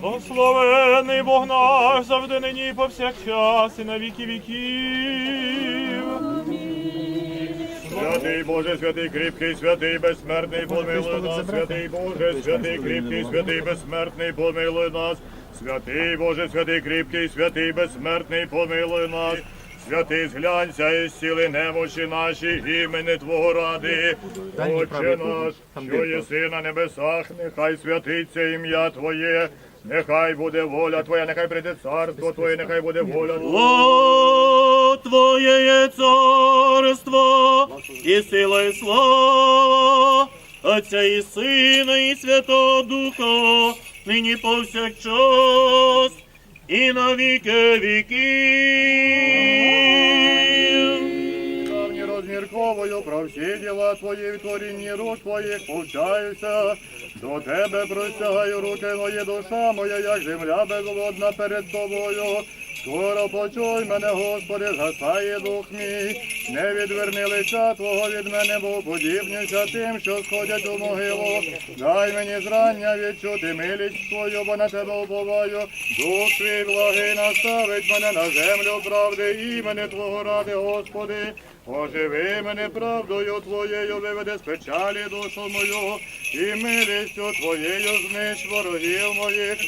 Благословений Бог наш, завжди нині повсякчас, і на віки віків. Святий Боже, святий кріпкий, святий безсмертний, помилуй нас, святий Боже, святий кріпкий, святий безсмертний, помилуй нас, святий Боже, святий кріпкий, святий безсмертний, помилуй нас. Святий зглянься і зціли немочі наші, імени Твого ради. Отче наш, що єси на небесах, нехай святиться ім'я Твоє, нехай буде воля Твоя, нехай прийде царство Твоє, нехай буде воля Твоя. Твоє є царство, і сила, і слава, Отця і Сина, і Святого Духа, нині повсякчас, і на віки віків. Давні розмірковую про всі діла твої творінні рук твоїх повчаюся. До тебе простягаю руки мої, душа моя, як земля безводна перед тобою. Скоро почуй мене, Господи, згасає дух мій. Не відверни лиця Твого від мене, бо подібнюся тим, що сходять у могилу. Дай мені зрання відчути милість Твою, бо на тебе уповаю. Дух твій благий наставить мене на землю правди, імени Твого ради, Господи. Оживи мене правдою Твоєю, виведи з печалі душу мою, і милістю Твоєю знищ ворогів моїх.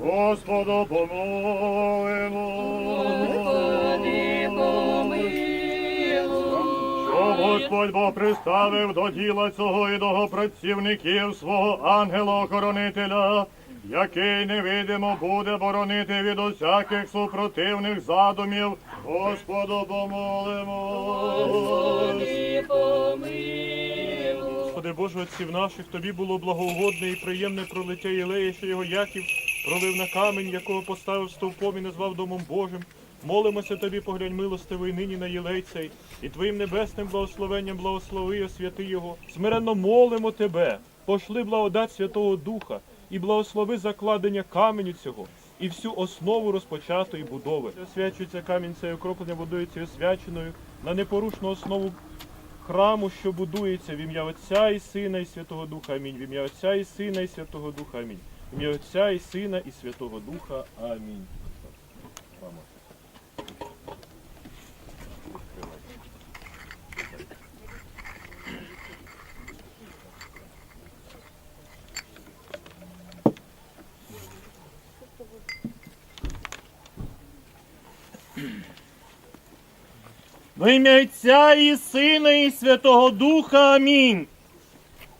Господу помилуй. Що Господь Бог приставив до діла цього і до працівників свого ангела-охоронителя, який невидимо буде боронити від усяких супротивних задумів. Господу помолимо. Господи Боже, отців наших, тобі було благоугодне і приємне пролиття Єлея, що його Яків пролив на камінь, якого поставив стовпом і назвав Домом Божим. Молимося тобі, поглянь милостивий нині на Єлей цей, і твоїм небесним благословенням благослови освяти його. Смиренно молимо тебе, пошли благодать Святого Духа і благослови закладення каменю цього. І всю основу розпочатої будови. Освячується камінь цей окроплення водою цією освяченою на непорушну основу храму, що будується в ім'я Отця і Сина і Святого Духа. Амінь. В ім'я Отця і Сина і Святого Духа. Амінь. В ім'я Отця і Сина і Святого Духа. Амінь. Во ім'я Отця і Сина і Святого Духа. Амінь.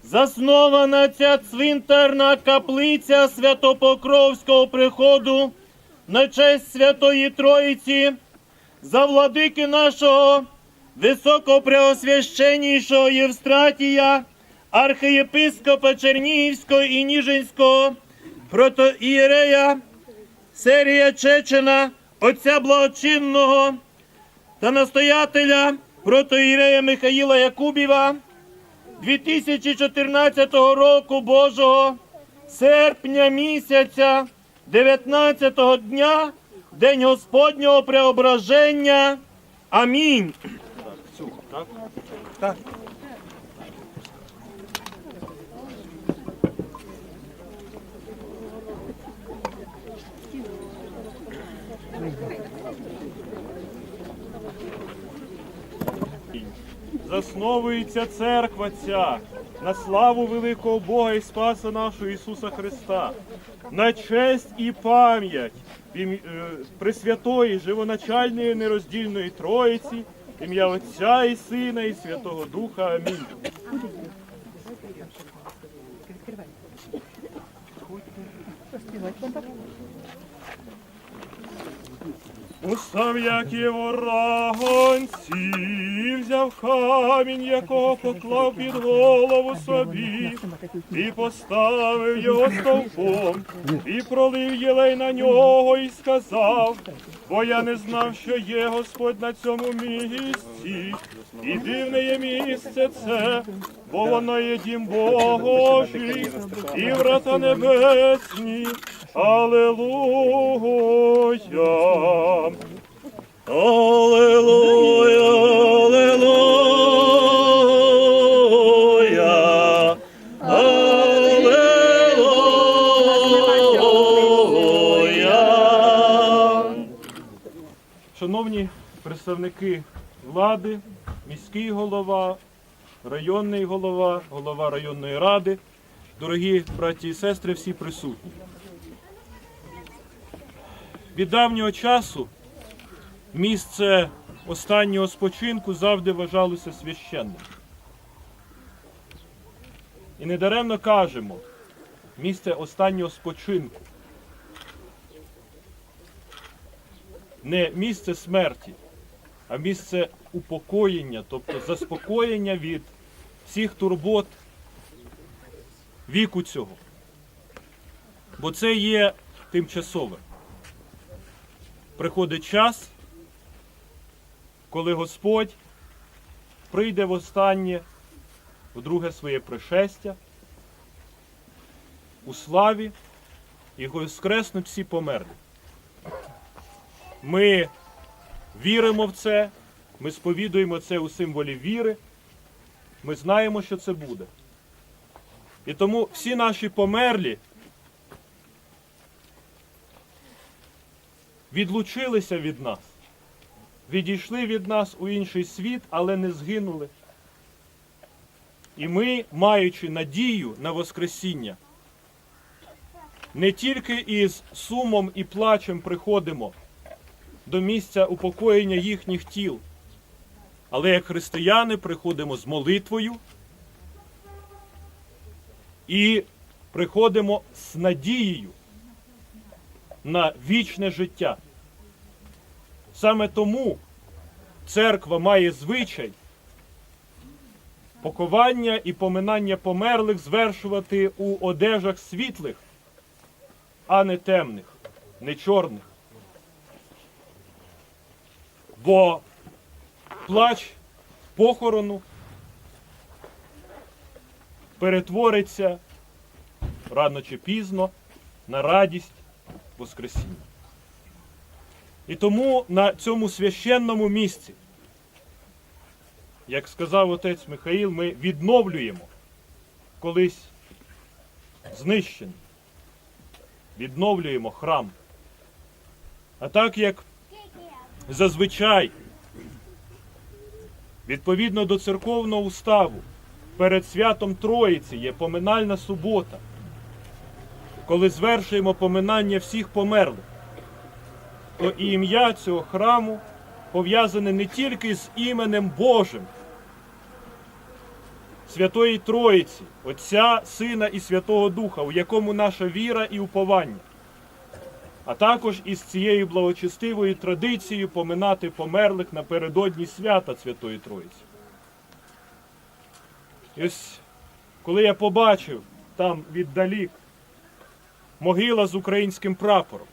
Заснована ця цвинтарна каплиця Святопокровського приходу на честь Святої Троїці за владики нашого високопреосвященнішого Євстратія, архієпископа Чернігівського і Ніжинського, протоієрея Серія Чечена, отця благочинного та настоятеля протоірея Михаїла Якубіва 2014 року Божого серпня місяця 19-го дня, День Господнього Преображення. Амінь. Засновується церква ця на славу великого Бога і Спаса нашого Ісуса Христа, на честь і пам'ять е, Пресвятої, живоначальної нероздільної Троїці, ім'я Отця і Сина і Святого Духа. Амінь. Устав Яків ураганці, взяв камінь, якого поклав під голову собі, і поставив його стовпом, і пролив єлей на нього, і сказав, бо я не знав, що є Господь на цьому місці, і дивне є місце це, бо воно є дім Божий, і врата небесні. Аллилуйя. Аллилуйя, аллилуйя, аллилуйя. Шановні представники влади, міський голова, районний голова, голова районної ради, дорогі браті і сестри, всі присутні. Від давнього часу місце останнього спочинку завжди вважалося священним. І недаремно кажемо місце останнього спочинку. Не місце смерті, а місце упокоєння, тобто заспокоєння від всіх турбот віку цього. Бо це є тимчасове приходить час, коли Господь прийде в останнє, в друге своє пришестя, у славі і воскреснуть всі померлі. Ми віримо в це, ми сповідуємо це у символі віри, ми знаємо, що це буде. І тому всі наші померлі відлучилися від нас, відійшли від нас у інший світ, але не згинули. І ми, маючи надію на Воскресіння, не тільки із сумом і плачем приходимо до місця упокоєння їхніх тіл, але як християни приходимо з молитвою і приходимо з надією на вічне життя. Саме тому церква має звичай поховання і поминання померлих звершувати у одежах світлих, а не темних, не чорних. Бо плач похорону перетвориться рано чи пізно на радість Воскресіння. І тому на цьому священному місці, як сказав отець Михаїл, ми відновлюємо колись знищений, відновлюємо храм. А так як зазвичай, відповідно до церковного уставу, перед святом Троїці є поминальна субота коли звершуємо поминання всіх померлих, то і ім'я цього храму пов'язане не тільки з іменем Божим, Святої Троїці, Отця, Сина і Святого Духа, у якому наша віра і уповання, а також із цією благочестивою традицією поминати померлих напередодні свята Святої Троїці. І ось коли я побачив там віддалік могила з українським прапором.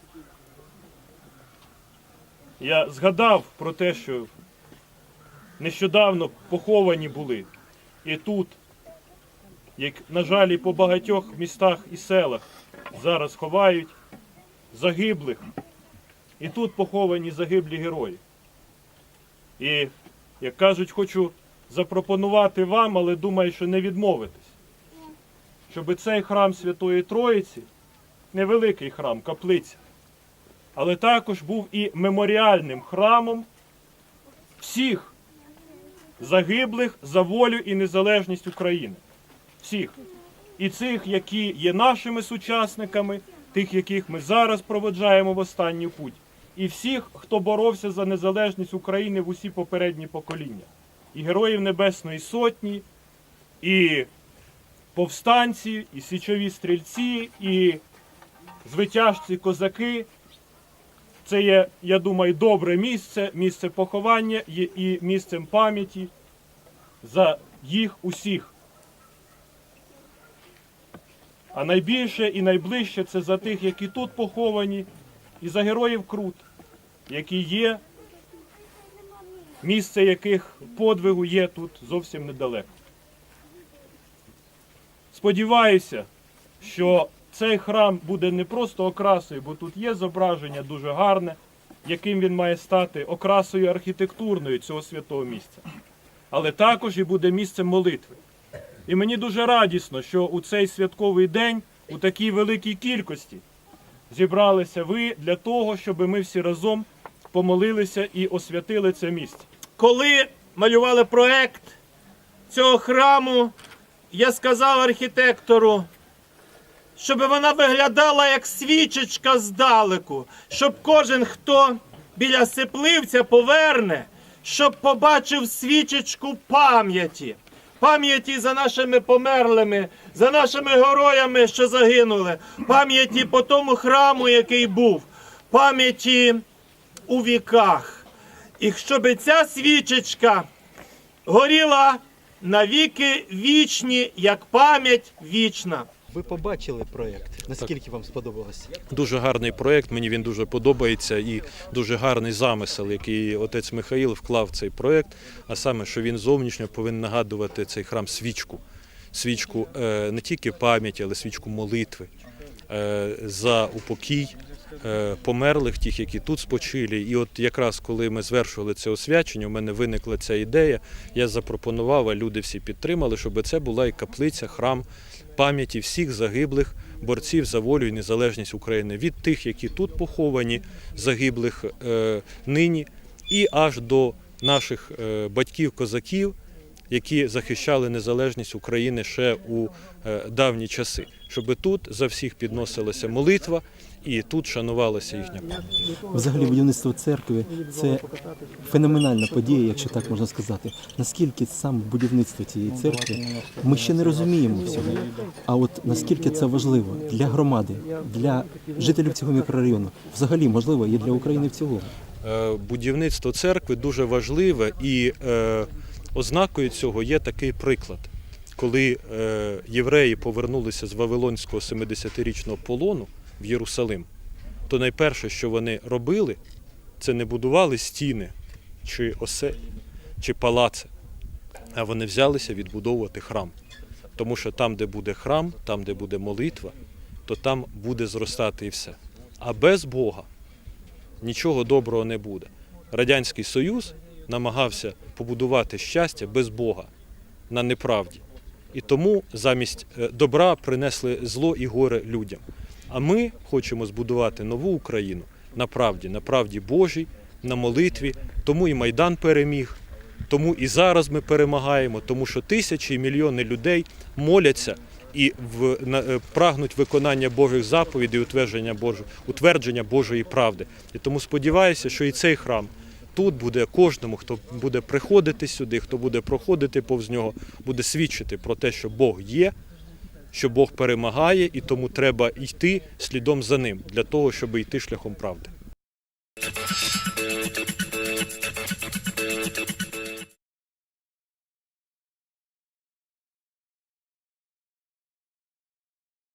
Я згадав про те, що нещодавно поховані були і тут, як, на жаль, і по багатьох містах і селах зараз ховають загиблих. І тут поховані загиблі герої. І, як кажуть, хочу запропонувати вам, але думаю, що не відмовитись, щоб цей храм Святої Троїці невеликий храм, каплиця, але також був і меморіальним храмом всіх загиблих за волю і незалежність України. Всіх. І цих, які є нашими сучасниками, тих, яких ми зараз проводжаємо в останню путь, і всіх, хто боровся за незалежність України в усі попередні покоління. І героїв Небесної Сотні, і повстанці, і січові стрільці, і звитяжці козаки, Це є, я думаю, добре місце, місце поховання і місцем пам'яті за їх усіх. А найбільше і найближче це за тих, які тут поховані, і за героїв Крут, які є, місце яких подвигу є тут зовсім недалеко. Сподіваюся, що цей храм буде не просто окрасою, бо тут є зображення дуже гарне, яким він має стати окрасою архітектурною цього святого місця, але також і буде місцем молитви. І мені дуже радісно, що у цей святковий день у такій великій кількості зібралися ви для того, щоб ми всі разом помолилися і освятили це місце. коли малювали проект цього храму, я сказав архітектору, щоб вона виглядала як свічечка здалеку, щоб кожен, хто біля сипливця поверне, щоб побачив свічечку пам'яті. Пам'яті за нашими померлими, за нашими героями, що загинули, пам'яті по тому храму, який був, пам'яті у віках. І щоб ця свічечка горіла навіки вічні, як пам'ять вічна. Ви побачили проєкт. Наскільки вам сподобалось? Дуже гарний проєкт, мені він дуже подобається і дуже гарний замисел, який отець Михаїл вклав в цей проєкт, а саме, що він зовнішньо повинен нагадувати цей храм свічку. Свічку е, не тільки пам'яті, але свічку молитви е, за упокій померлих, тих, які тут спочилі. І от якраз коли ми звершували це освячення, у мене виникла ця ідея. Я запропонував, а люди всі підтримали, щоб це була і каплиця, храм пам'яті всіх загиблих борців за волю і незалежність України від тих, які тут поховані, загиблих е, нині, і аж до наших е, батьків-козаків, які захищали незалежність України ще у е, давні часи, щоб тут за всіх підносилася молитва і тут шанувалася їхня пам'ять. Взагалі будівництво церкви це феноменальна подія, якщо так можна сказати. Наскільки саме будівництво цієї церкви ми ще не розуміємо всього. А от наскільки це важливо для громади, для жителів цього мікрорайону, взагалі можливо і для України в цілому. Е, будівництво церкви дуже важливе і е, ознакою цього є такий приклад. Коли е, євреї повернулися з Вавилонського 70-річного полону в Єрусалим, то найперше, що вони робили, це не будували стіни чи оселі, чи палаци, а вони взялися відбудовувати храм. Тому що там, де буде храм, там, де буде молитва, то там буде зростати і все. А без Бога нічого доброго не буде. Радянський Союз намагався побудувати щастя без Бога на неправді. І тому замість е, добра принесли зло і горе людям. А ми хочемо збудувати нову Україну на правді, на правді Божій, на молитві. Тому і Майдан переміг, тому і зараз ми перемагаємо, тому що тисячі і мільйони людей моляться і в, на, е, прагнуть виконання Божих заповідей, утвердження, Божу, утвердження Божої правди. І тому сподіваюся, що і цей храм тут буде кожному, хто буде приходити сюди, хто буде проходити повз нього, буде свідчити про те, що Бог є, що Бог перемагає, і тому треба йти слідом за ним для того, щоб йти шляхом правди.